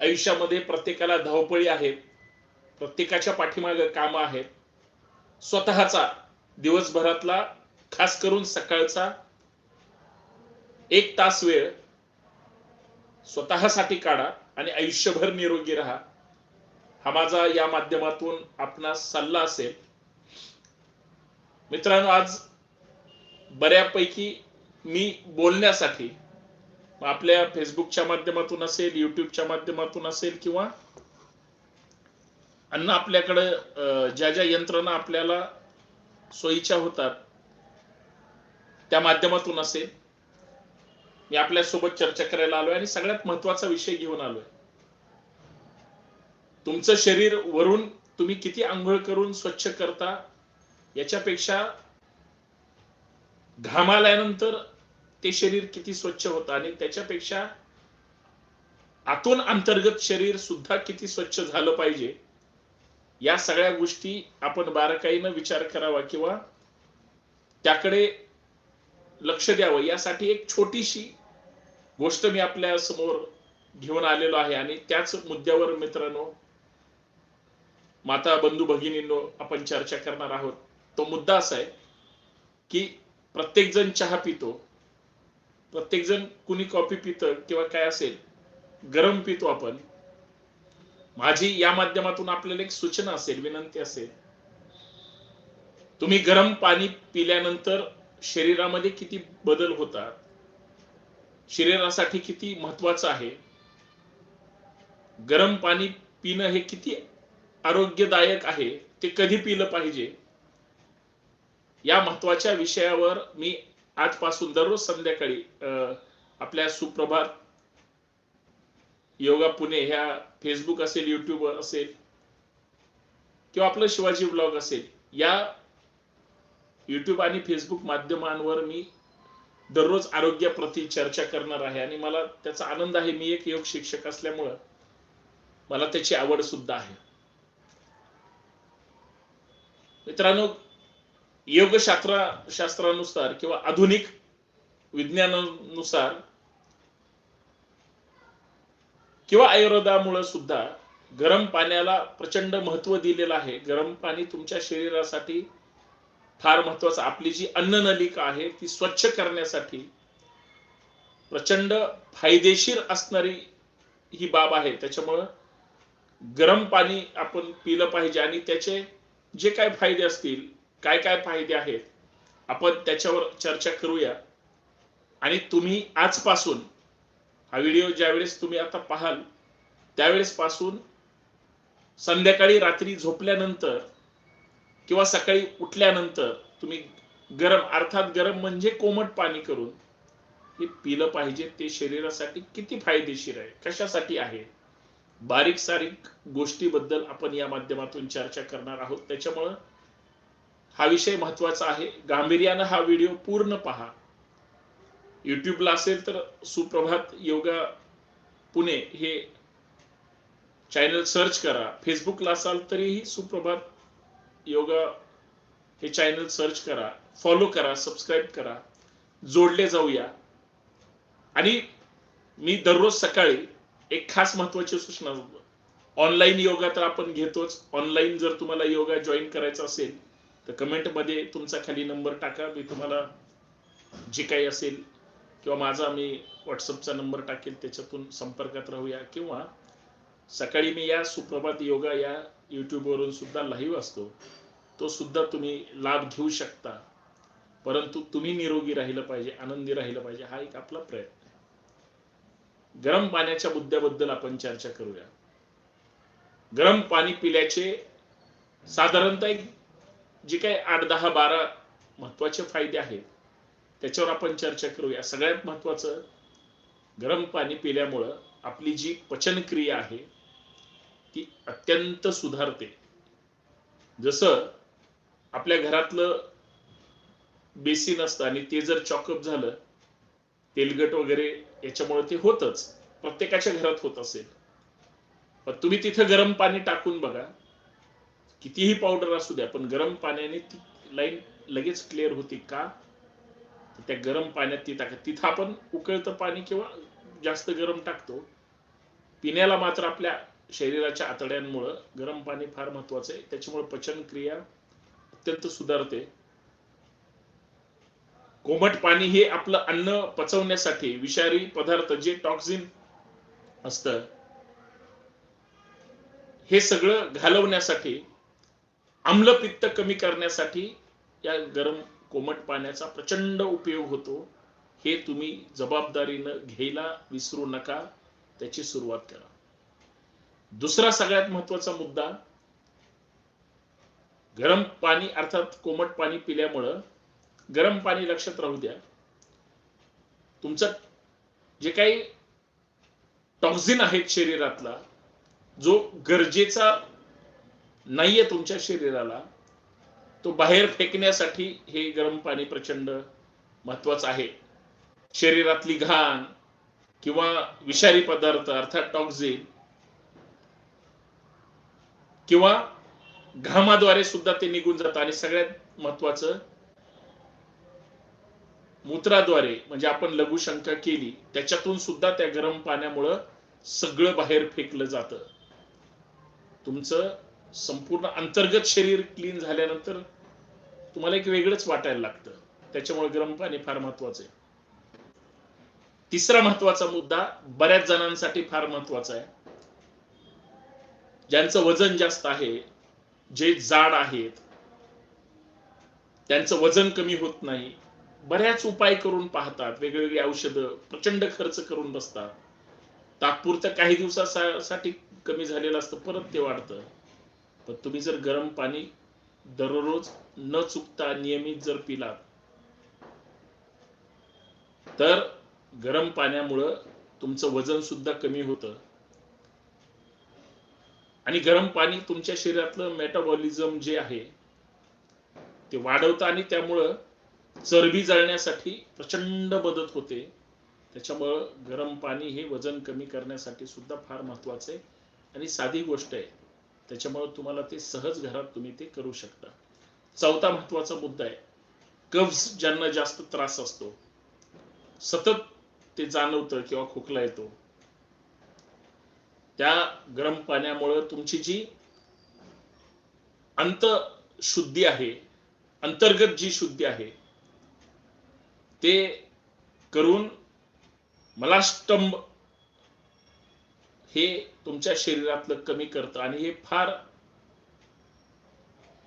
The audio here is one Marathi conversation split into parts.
आयुष्यामध्ये प्रत्येकाला धावपळी आहे. प्रत्येकाच्या पाठीमागे कामं आहेत. स्वतःचा दिवसभरातला खास करून सकाळचा एक तास वेळ स्वतःसाठी काढा आणि आयुष्यभर निरोगी राहा. हा माझा या माध्यमातून आपणास सल्ला असेल. मित्रांनो आज बऱ्यापैकी मी बोलण्यासाठी आपल्या फेसबुकच्या माध्यमातून असेल युट्यूबच्या माध्यमातून असेल किंवा अन्न आपल्याकडं ज्या ज्या यंत्रणा आपल्याला सोयीच्या होतात त्या माध्यमातून असेल. मी आपल्यासोबत चर्चा करायला आलोय आणि सगळ्यात महत्त्वाचा विषय घेऊन आलोय. तुमचं शरीर वरून तुम्ही किती आंघोळ करून स्वच्छ करता याच्यापेक्षा घाम आल्यानंतर ते शरीर किती स्वच्छ होतं आणि त्याच्यापेक्षा आतून अंतर्गत शरीर सुद्धा किती स्वच्छ झालं पाहिजे या सगळ्या गोष्टी आपण बारकाईनं विचार करावा किंवा त्याकडे लक्ष द्यावं. यासाठी एक छोटीशी गोष्ट मी आपल्यासमोर घेऊन आलेलो आहे आणि त्याच मुद्द्यावर मित्रांनो माता बंधू भगिनींनो आपण चर्चा करणार आहोत. तो मुद्दा असा आहे की प्रत्येक जण चहा पितो. प्रत्येकजण कुणी कॉफी पितं किंवा काय असेल गरम पितो आपण. माझी या माध्यमातून आपल्याला एक सूचना असेल विनंती असेल. तुम्ही गरम पाणी पिल्यानंतर शरीरामध्ये किती बदल होतात? शरीरासाठी किती महत्वाचं आहे? गरम पाणी पिणं हे किती आरोग्यदायक आहे? ते कधी पिलं पाहिजे? या महत्त्वाच्या विषयावर मी आजपासून दररोज संध्याकाळी अं, आपल्या सुप्रभात योगा पुणे ह्या फेसबुक असेल युट्यूब असेल किंवा आपलं शिवाजी ब्लॉग असेल या युट्यूब आणि फेसबुक माध्यमांवर मी दररोज आरोग्याप्रती चर्चा करणार आहे. आणि मला त्याचा आनंद आहे. मी एक योग शिक्षक असल्यामुळं मला त्याची आवड सुद्धा आहे. मित्रांनो योगशास्त्रा शास्त्रानुसार किंवा आधुनिक विज्ञानानुसार किंवा आयुर्वेदामुळे सुद्धा गरम पाण्याला प्रचंड महत्त्व दिलेलं आहे. गरम पाणी तुमच्या शरीरासाठी फार महत्वाचं आपली जी अन्ननलिका आहे ती स्वच्छ करण्यासाठी प्रचंड फायदेशीर असणारी ही बाब आहे. त्याच्यामुळं गरम पाणी आपण पिलं पाहिजे आणि त्याचे जे काय फायदे असतील काय काय फायदे आहेत आपण त्याच्यावर चर्चा करूया. आणि तुम्ही आजपासून हा व्हिडिओ ज्यावेळेस तुम्ही आता पाहाल त्यावेळेस पासून संध्याकाळी रात्री झोपल्यानंतर किंवा सकाळी उठल्यानंतर तुम्ही गरम अर्थात गरम म्हणजे कोमट पाणी करून हे पिलं पाहिजे ते शरीरासाठी किती फायदेशीर आहे कशासाठी आहे? बारीक सारीक गोष्टीबद्दल आपण या माध्यमातून चर्चा करणार आहोत. त्याच्यामुळं हा विषय महत्त्वाचा आहे. गांभीर्यानं हा व्हिडिओ पूर्ण पहा. युट्यूबला असेल तर सुप्रभात योगा पुणे हे चॅनल सर्च करा. फेसबुकला असाल तरीही सुप्रभात योगा हे चॅनल सर्च करा. फॉलो करा सबस्क्राईब करा. जोडले जाऊया. आणि मी दररोज सकाळी एक खास महत्वाची सूचना ऑनलाईन योगा तर आपण घेतोच. ऑनलाईन जर तुम्हाला योगा जॉईन करायचा असेल तर कमेंटमध्ये तुमचा खाली नंबर टाका. मी तुम्हाला जे काही असेल किंवा माझा मी व्हॉट्सअपचा नंबर टाकेल त्याच्यातून संपर्कात राहूया. किंवा सकाळी मी या सुप्रभात योगा या यूट्यूबवरून सुद्धा लाईव्ह असतो. तो सुद्धा तुम्ही लाभ घेऊ शकता. परंतु तुम्ही निरोगी राहिलं पाहिजे आनंदी राहिलं पाहिजे हा एक आपला प्रयत्न आहे. गरम पाण्याच्या मुद्द्याबद्दल आपण चर्चा करूया. गरम पाणी पिल्याचे साधारणतः एक जे काही आठ दहा बारा महत्त्वाचे फायदे आहेत त्याच्यावर आपण चर्चा करूया सगळ्यात महत्वाचं गरम पाणी पिल्यामुळं आपली जी पचनक्रिया आहे ती अत्यंत सुधारते. जसं आपल्या घरातलं बेसिन असतं आणि ते जर चॉकअप झालं तेलगट वगैरे याच्यामुळे ते होतच. प्रत्येकाच्या घरात होत असेल. पण तुम्ही तिथं गरम पाणी टाकून बघा कितीही पावडर असू द्या पण गरम पाण्याने ती लाईन लगेच क्लिअर होती का? त्या गरम पाण्यात ती टाका. तिथं आपण उकळतं पाणी किंवा जास्त गरम टाकतो. पिण्याला मात्र आपल्या शरीराच्या आतड्यांमुळं गरम पाणी फार महत्वाचं आहे. त्याच्यामुळे पचन क्रिया अत्यंत सुधारते. कोमट पाणी हे आपलं अन्न पचवण्यासाठी विषारी पदार्थ जे टॉक्झिन असतं हे सगळं घालवण्यासाठी आम्लपित्त कमी करण्यासाठी या गरम कोमट पाण्याचा प्रचंड उपयोग होतो. हे तुम्ही जबाबदारीनं घ्यायला विसरू नका. त्याची सुरुवात करा. दुसरा सगळ्यात महत्त्वाचा मुद्दा गरम पाणी अर्थात कोमट पाणी पिल्यामुळं गरम पाणी लक्षात राहू द्या. तुमचं जे काही टॉक्झिन आहेत शरीरातला जो गरजेचा नाहीये तुमच्या शरीराला तो बाहेर फेकण्यासाठी हे गरम पाणी प्रचंड महत्वाचं आहे. शरीरातली घाण किंवा विषारी पदार्थ अर्थात टॉक्झिन किंवा घामाद्वारे सुद्धा ते निघून जातं आणि सगळ्यात महत्वाचं मूत्राद्वारे म्हणजे आपण लघुशंका केली त्याच्यातून सुद्धा त्या गरम पाण्यामुळं सगळं बाहेर फेकलं जातं. तुमचं संपूर्ण अंतर्गत शरीर क्लीन झाल्यानंतर तुम्हाला एक वेगळंच वाटायला लागतं. त्याच्यामुळे गरम पाणी फार महत्वाचं आहे. तिसरा महत्त्वाचा मुद्दा बऱ्याच जणांसाठी फार महत्त्वाचा आहे. ज्यांचं वजन जास्त आहे जे जाड आहेत त्यांचं वजन कमी होत नाही बऱ्याच उपाय करून पाहतात. वेगवेगळी औषधं प्रचंड खर्च करून बसतात. तात्पुरत्या काही दिवसासाठी कमी झालेलं असतं परत ते वाढतं. पण तुम्ही जर गरम पाणी दररोज न चुकता नियमित जर पिलात तर गरम पाण्यामुळं तुमचं वजन सुद्धा कमी होतं. आणि गरम पाणी तुमच्या शरीरातलं मेटाबॉलिझम जे आहे ते वाढवतं आणि त्यामुळं चरबी जाळण्यासाठी प्रचंड मदत होते. त्याच्यामुळं गरम पाणी हे वजन कमी करण्यासाठी सुद्धा फार महत्वाचं आहे. आणि साधी गोष्ट आहे त्याच्यामुळे तुम्हाला ते सहज घरात तुम्ही ते करू शकता. चौथा महत्त्वाचा मुद्दा आहे. कब्ज ज्यांना जास्त त्रास असतो. सतत ते जाणवतं किंवा खोकला येतो. त्या गरम पाण्यामुळे तुमची जी अंत शुद्धी आहे अंतर्गत जी शुद्धी आहे ते करून मलाष्टंभ हे तुमच्या शरीरातलं कमी करतं. आणि हे फार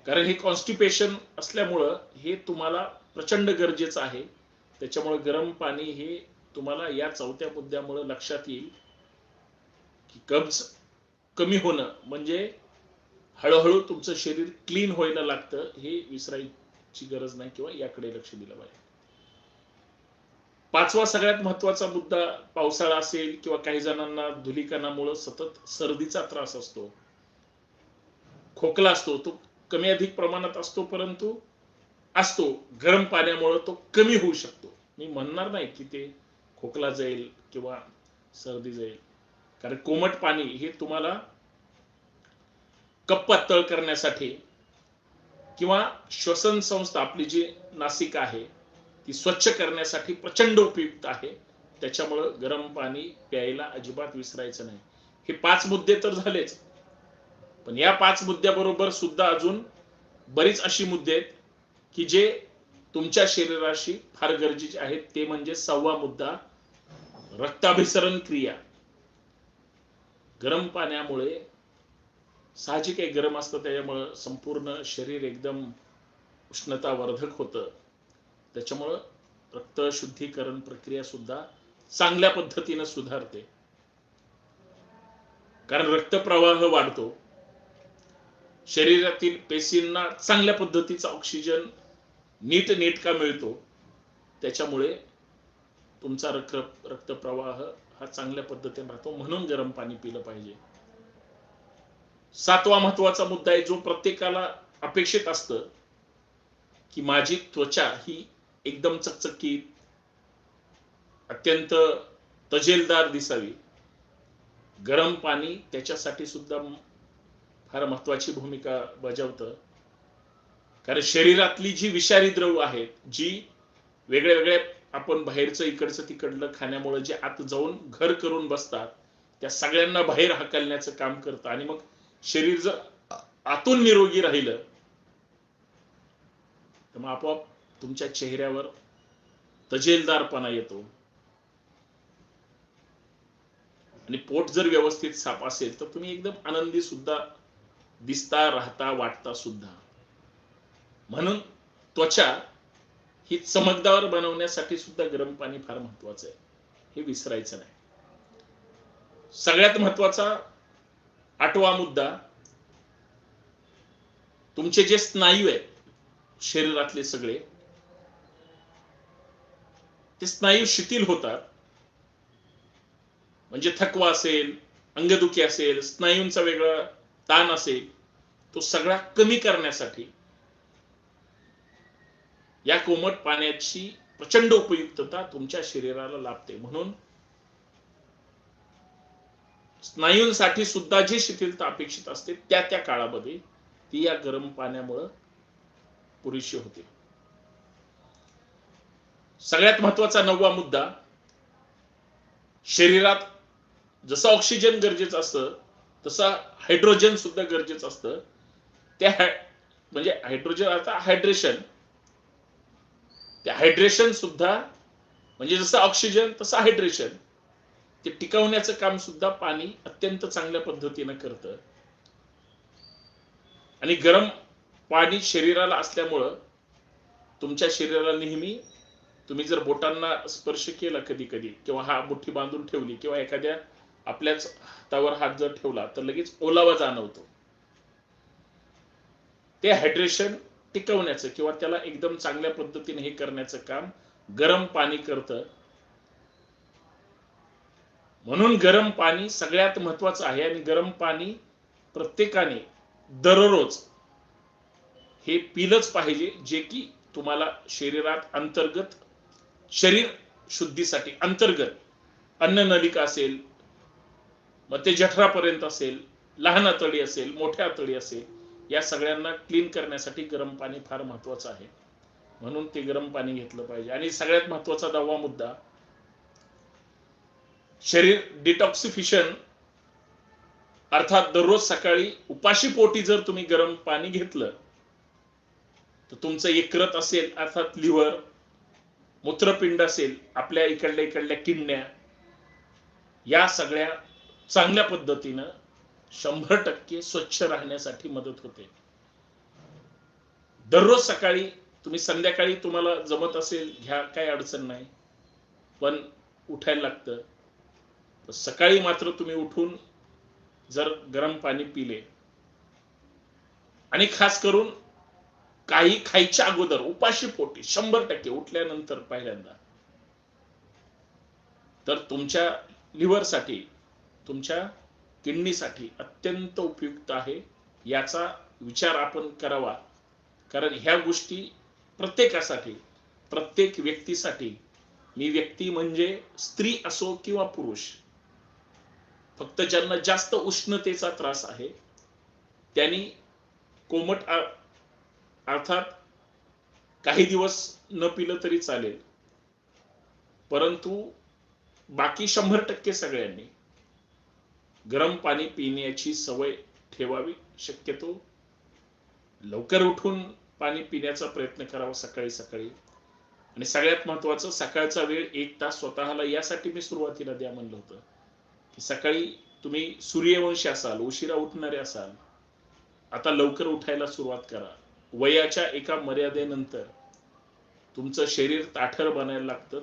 कारण हे कॉन्स्टिपेशन असल्यामुळं हे तुम्हाला प्रचंड गरजेचं आहे. त्याच्यामुळे गरम पाणी हे तुम्हाला या चौथ्या मुद्द्यामुळे लक्षात येईल की कब्ज कमी होणं म्हणजे हळूहळू तुमचं शरीर क्लीन व्हायला लागतं हे विसरायची गरज नाही किंवा याकडे लक्ष दिलं पाहिजे. पाचवा सगळ्यात महत्त्वाचा मुद्दा पावसाळा असेल किंवा काही जणांना धुलीकणामुळे सतत सर्दीचा त्रास असतो. खोकला असतो तो कमी अधिक प्रमाणात असतो परंतु असतो. गरम पाण्यामुळे तो कमी होऊ शकतो. मी म्हणणार नाही की ते खोकला जाईल किंवा सर्दी जाईल. कारण कोमट पाणी हे तुम्हाला कप पातळ करण्यासाठी किंवा श्वसन संस्था आपली जी नासिका आहे ती स्वच्छ करण्यासाठी प्रचंड उपयुक्त आहे. त्याच्यामुळं गरम पाणी प्यायला अजिबात विसरायचं नाही. हे पाच मुद्दे तर झालेच. पण या पाच मुद्द्याबरोबर सुद्धा अजून बरीच अशी मुद्दे आहेत की जे तुमच्या शरीराशी फार गरजेचे आहेत. ते म्हणजे सहावा मुद्दा रक्ताभिसरण क्रिया. गरम पाण्यामुळे साहजिक आहे गरम असतं त्याच्यामुळं संपूर्ण शरीर एकदम उष्णतावर्धक होतं. त्याच्यामुळं रक्त शुद्धीकरण प्रक्रिया सुद्धा चांगल्या पद्धतीनं सुधारते. कारण रक्तप्रवाह वाढतो. शरीरातील पेशींना चांगल्या पद्धतीचा ऑक्सिजन नीट नेटका मिळतो त्याच्यामुळे तुमचा रक्त रक्तप्रवाह हा चांगल्या पद्धतीने राहतो. म्हणून गरम पाणी पिलं पाहिजे. सातवा महत्त्वाचा मुद्दा आहे जो प्रत्येकाला अपेक्षित असतं की माझी त्वचा ही एकदम चकचकीत अत्यंत तजेलदार दिसावी. गरम पाणी त्याच्यासाठी सुद्धा फार महत्वाची भूमिका बजावतं. कारण शरीरातली जी विषारी द्रव आहेत जी वेगळ्या वेगळ्या आपण बाहेरचं इकडचं तिकडलं खाण्यामुळे जे आत जाऊन घर करून बसतात त्या सगळ्यांना बाहेर हाकलण्याचं काम करतं आणि मग शरीर जर आतून निरोगी राहिलं तर मग आपोआप तुमच्या चेहऱ्यावर तजेलदारपणा येतो. आणि पोट जर व्यवस्थित साफ असेल तर तुम्ही एकदम आनंदी सुद्धा दिसता राहता वाटता सुद्धा. म्हणून त्वचा ही चमकदार बनवण्यासाठी सुद्धा गरम पाणी फार महत्वाचं आहे. हे विसरायचं नाही. सगळ्यात महत्त्वाचा आठवा मुद्दा तुमचे जे स्नायू आहेत शरीरातले सगळे ते स्नायू शिथिल होतात. म्हणजे थकवा असेल अंगदुखी असेल स्नायूंचा वेगळा ताण असेल तो सगळा कमी करण्यासाठी या कोमट पाण्याची प्रचंड उपयुक्तता तुमच्या शरीराला लाभते. म्हणून स्नायूंसाठी सुद्धा जी शिथिलता अपेक्षित असते त्या त्या काळामध्ये ती या गरम पाण्यामुळं पुरेशी होते. सगळ्यात महत्त्वाचा नववा मुद्दा शरीरात जसं ऑक्सिजन गरजेचं असतं तसं हायड्रोजन सुद्धा गरजेचं असतं. त्या म्हणजे हायड्रोजन आता हायड्रेशन ते हायड्रेशन सुद्धा म्हणजे जसं ऑक्सिजन तसं हायड्रेशन ते टिकवण्याचं काम सुद्धा पाणी अत्यंत चांगल्या पद्धतीनं करतं. आणि गरम पाणी शरीराला असल्यामुळं तुमच्या शरीराला नेहमी तुम्ही जर बोटांना स्पर्श केला कधी कधी किंवा हा मुठ्ठी बांधून ठेवली किंवा एखाद्या आपल्याच हातावर हात जर ठेवला तर लगेच ओलावा जाणवतो. ते हायड्रेशन टिकवण्याचं किंवा त्याला एकदम चांगल्या पद्धतीने हे करण्याचं काम गरम पाणी करतं. म्हणून गरम पाणी सगळ्यात महत्वाचं आहे आणि गरम पाणी प्रत्येकाने दररोज हे पिलंच पाहिजे जे की तुम्हाला शरीरात अंतर्गत शरीर शुद्धीसाठी अंतर्गत अन्न नलिका असेल मग ते जठरापर्यंत असेल लहान आतडी असेल मोठ्या आतडी असेल या सगळ्यांना क्लीन करण्यासाठी गरम पाणी फार महत्वाचं आहे. म्हणून ते गरम पाणी घेतलं पाहिजे. आणि सगळ्यात महत्त्वाचा दहावा मुद्दा शरीर डिटॉक्सिफिशन अर्थात दररोज सकाळी उपाशी पोटी जर तुम्ही गरम पाणी घेतलं तर तुमचं एकरत असेल अर्थात लिव्हर मूत्रपिंड असेल आपल्या इकडल्या इकडल्या किडण्या या सगळ्या चांगल्या पद्धतीनं शंभर टक्के स्वच्छ राहण्यासाठी मदत होते. दररोज सकाळी तुम्ही संध्याकाळी तुम्हाला जमत असेल घ्या काही अडचण नाही. पण उठायला लागतं. सकाळी मात्र तुम्ही उठून जर गरम पाणी पिले. आणि खास करून काही खायच्या अगोदर उपाशी पोटी शंभर टक्के उठल्यानंतर पहिल्यांदा. तर तुमच्या लिव्हरसाठी तुमच्या किडनीसाठी अत्यंत उपयुक्त आहे. याचा विचार आपण करावा. कारण ह्या गोष्टी प्रत्येकासाठी प्रत्येक व्यक्तीसाठी मी व्यक्ती म्हणजे स्त्री असो किंवा पुरुष फक्त ज्यांना जास्त उष्णतेचा त्रास आहे त्यांनी कोमट अर्थात काही दिवस न पिलं तरी चालेल. परंतु बाकी शंभर टक्के सगळ्यांनी गरम पाणी पिण्याची सवय ठेवावी शक्यतो. लवकर उठून पाणी पिण्याचा प्रयत्न करावा सकाळी सकाळी. आणि सगळ्यात महत्वाचं सकाळचा वेळ एक तास स्वतःला यासाठी मी सुरुवातीला द्या म्हणलं होतं. की सकाळी तुम्ही सूर्यवंशी असाल उशिरा उठणारे असाल आता लवकर उठायला सुरुवात करा. वयाच्या एका मर्यादेनंतर तुमचं शरीर ताठर बनायला लागतं.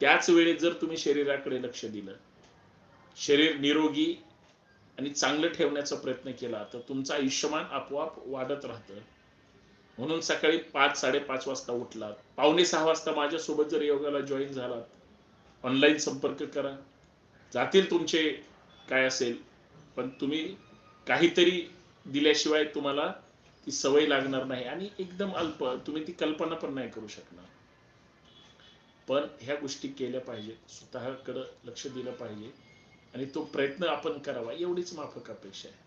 त्याच वेळेत जर तुम्ही शरीराकडे लक्ष दिलं शरीर निरोगी आणि चांगलं ठेवण्याचा प्रयत्न केला तर तुमचं आयुष्यमान आपोआप वाढत राहतं. म्हणून सकाळी पाच साडेपाच वाजता उठलात. पावणे सहा वाजता माझ्यासोबत जर योगाला जॉईन झालात ऑनलाईन संपर्क करा. जातील तुमचे काय असेल पण तुम्ही काहीतरी दिल्याशिवाय तुम्हाला ती सवय लागणार नाही आणि एकदम अल्प तुम्ही ती कल्पना पण नाही करू शकणार. पण ह्या गोष्टी केल्या पाहिजेत स्वतःकडं लक्ष दिलं पाहिजे आणि तो प्रयत्न आपण करावा एवढीच माफक अपेक्षा आहे.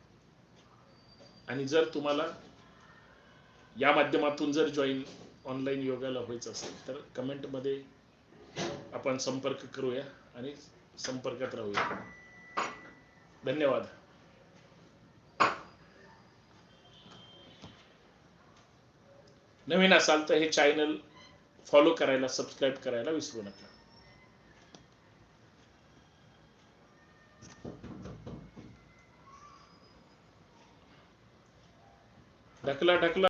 आणि जर तुम्हाला या माध्यमातून जर जॉईन ऑनलाईन योगाला व्हायचं असेल तर कमेंटमध्ये आपण संपर्क करूया आणि संपर्कात राहूया. धन्यवाद. नवीन असाल तर हे चॅनल फॉलो करायला सबस्क्राईब करायला विसरू नका. ढकला ढकला.